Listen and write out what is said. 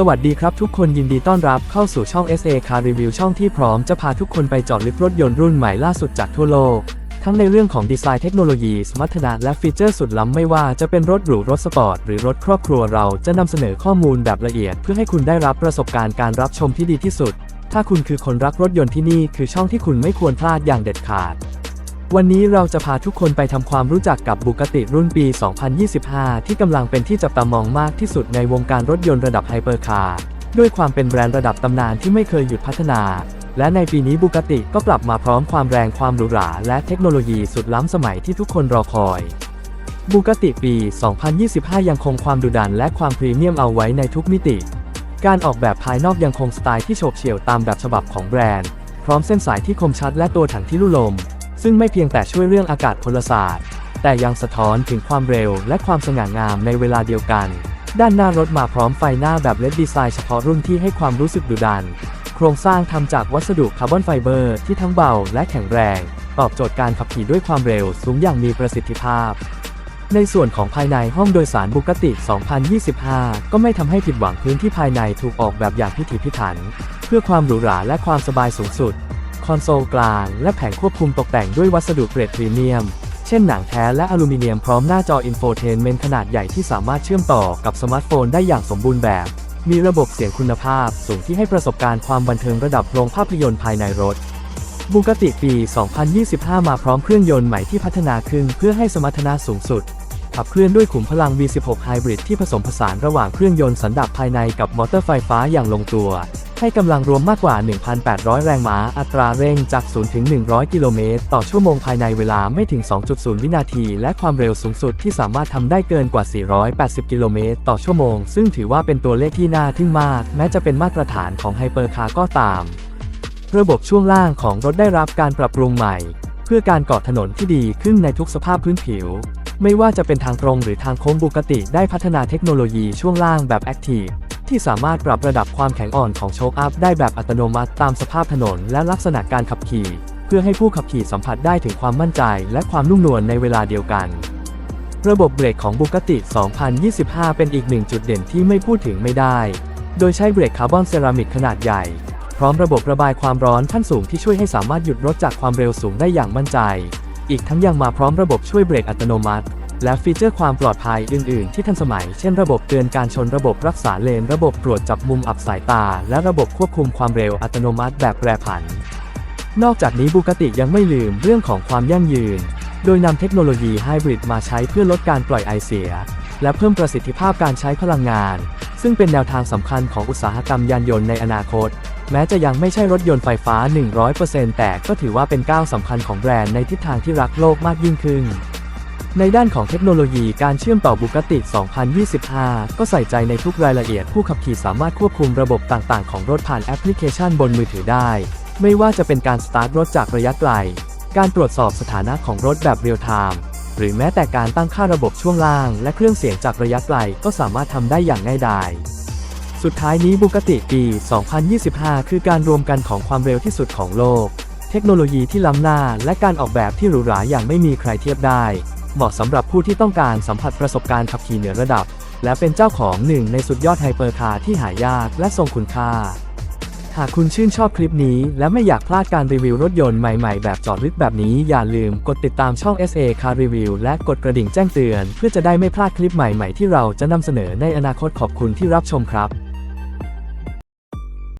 สวัสดีครับทุกคนยินดีต้อนรับเข้าสู่ช่อง SA Car Review ช่องที่พร้อมจะพาทุกคนไปเจอดลึกรถยนต์รุ่นใหม่ล่าสุดจากทั่วโลก ทั้งในเรื่องของดีไซน์เทคโนโลยี สมรรถนะและฟีเจอร์สุดล้ำไม่ว่าจะเป็นรถหรูรถสปอร์ตหรือรถครอบครัวเราจะนำเสนอข้อมูลแบบละเอียด เพื่อให้คุณได้รับประสบการณ์การรับชมที่ดีที่สุด ถ้าคุณคือคนรักรถยนต์ที่นี่คือช่องที่คุณไม่ควรพลาดอย่างเด็ดขาด วันนี้เราจะพาทุกคนไปทำความรู้จักกับบุกติรุ่นปี 2025 ที่กำลังเป็นที่จับตามองมากที่สุดในวงการรถยนต์ระดับไฮเปอร์คาร์ ด้วยความเป็นแบรนด์ระดับตำนานที่ไม่เคยหยุดพัฒนา และในปีนี้บุกติก็กลับมาพร้อมความแรงความหรูหรา และเทคโนโลยีสุดล้ำสมัยที่ทุกคนรอคอย บุกติปี 2025 ยังคงความดุดันและความพรีเมียมเอาไว้ในทุกมิติ การออกแบบภายนอกยังคงสไตล์ที่โฉบเฉี่ยวตามแบบฉบับของแบรนด์ พร้อมเส้นสายที่คมชัดและตัวถังที่ลุ่ลม ซึ่งไม่เพียงแต่ช่วยเรื่องอากาศพลศาสตร์ แต่ยังสะท้อนถึงความเร็วและความสง่างามในเวลาเดียวกัน ด้านหน้ารถมาพร้อมไฟหน้าแบบเลดดีไซน์เฉพาะรุ่นที่ให้ความรู้สึกดุดัน โครงสร้างทำจากวัสดุคาร์บอนไฟเบอร์ที่ทั้งเบาและแข็งแรง ตอบโจทย์การขับขี่ด้วยความเร็วสูงอย่างมีประสิทธิภาพในส่วนของภายในห้องโดยสารบุกติ 2025 ก็ไม่ทำให้ผิดหวังพื้นที่ภายในถูกออกแบบอย่างพิถีพิถัน เพื่อความหรูหราและความสบายสูงสุด คอนโซลกลาง และแผงควบคุมตกแต่งด้วยวัสดุเกรดพรีเมียม เช่นหนังแท้และอลูมิเนียมพร้อมหน้าจออินโฟเทนเมนต์ขนาดใหญ่ที่สามารถเชื่อมต่อกับสมาร์ทโฟนได้อย่างสมบูรณ์แบบ มีระบบเสียงคุณภาพสูงที่ให้ประสบการณ์ความบันเทิงระดับโรงภาพยนตร์ภายในรถบูกติปี 2025 มาพร้อมเครื่องยนต์ใหม่ที่พัฒนาขึ้นเพื่อให้สมรรถนะสูงสุด ขับเคลื่อนด้วยขุมพลัง V16 Hybrid ที่ผสมผสานระหว่างเครื่องยนต์สันดาปภายในกับมอเตอร์ไฟฟ้าอย่างลงตัว ให้กำลังรวมมากกว่า 1,800 แรงม้า อัตราเร่งจาก 0 ถึง 100 กิโลเมตร ต่อชั่วโมงภายในเวลาไม่ถึง 2.0 วินาที และความเร็วสูงสุดที่สามารถทำได้เกินกว่า 480 กิโลเมตร ต่อชั่วโมง ซึ่งถือว่าเป็นตัวเลขที่น่าทึ่งมาก แม้จะเป็นมาตรฐานของไฮเปอร์คาร์ก็ตาม ระบบช่วงล่างของรถได้รับการปรับปรุงใหม่ เพื่อการเกาะถนนที่ดีขึ้นในทุกสภาพพื้นผิว ไม่ว่าจะเป็นทางตรงหรือทางโค้งบุกติ ได้พัฒนาเทคโนโลยีช่วงล่างแบบแอค ที่สามารถปรับระดับความแข็งอ่อนของโชคอัพได้แบบอัตโนมัติตามสภาพถนนและลักษณะการขับขี่ เพื่อให้ผู้ขับขี่สัมผัสได้ถึงความมั่นใจและความนุ่มนวลในเวลาเดียวกัน ระบบเบรกของบุกติ 2025 เป็นอีกหนึ่งจุดเด่นที่ไม่พูดถึงไม่ได้ โดยใช้เบรกคาร์บอนเซรามิกขนาดใหญ่ พร้อมระบบระบายความร้อนขั้นสูงที่ช่วยให้สามารถหยุดรถจากความเร็วสูงได้อย่างมั่นใจ อีกทั้งยังมาพร้อมระบบช่วยเบรกอัตโนมัติ และฟีเจอร์ความปลอดภัยอื่น ๆ ที่ทันสมัย เช่นระบบเตือนการชนระบบรักษาเลน ระบบตรวจจับมุมอับสายตา และระบบควบคุมความเร็วอัตโนมัติแบบแปรผัน นอกจากนี้บุกติยังไม่ลืมเรื่องของความยั่งยืน โดยนำเทคโนโลยีไฮบริดมาใช้เพื่อลดการปล่อยไอเสีย และเพิ่มประสิทธิภาพการใช้พลังงาน ซึ่งเป็นแนวทางสำคัญของอุตสาหกรรมยานยนต์ในอนาคต แม้จะยังไม่ใช่รถยนต์ไฟฟ้า 100%แต่ก็ถือว่าเป็นก้าวสำคัญของแบรนด์ในทิศทางที่รักโลกมากยิ่งขึ้น ในด้านของเทคโนโลยีการเชื่อมต่อบุกติ 2025 ก็ใส่ใจในทุกรายละเอียดผู้ขับขี่สามารถควบคุมระบบต่างๆ ของรถผ่านแอปพลิเคชันบนมือถือได้ ไม่ว่าจะเป็นการสตาร์ทรถจากระยะไกล การตรวจสอบสถานะของรถแบบเรียลไทม์ หรือแม้แต่การตั้งค่าระบบช่วงล่าง และเครื่องเสียงจากระยะไกลก็สามารถทำได้อย่างง่ายดายสุดท้ายนี้บุกติปี 2025 คือการรวมกันของความเร็วที่สุดของโลก เทคโนโลยีที่ล้ำหน้า และการออกแบบที่หรูหราอย่างไม่มีใครเทียบได้ เหมาะสำหรับผู้ที่ต้องการสัมผัสประสบการณ์ขับขี่เหนือระดับ และเป็นเจ้าของหนึ่งในสุดยอดไฮเปอร์คาร์ที่หายากและทรงคุณค่า หากคุณชื่นชอบคลิปนี้ และไม่อยากพลาดการรีวิวรถยนต์ใหม่ๆ แบบจอดลึกแบบนี้อย่าลืมกดติดตามช่อง SA Car Review และกดกระดิ่งแจ้งเตือน เพื่อจะได้ไม่พลาดคลิปใหม่ๆ ที่เราจะนำเสนอในอนาคตขอบคุณที่รับชมครับ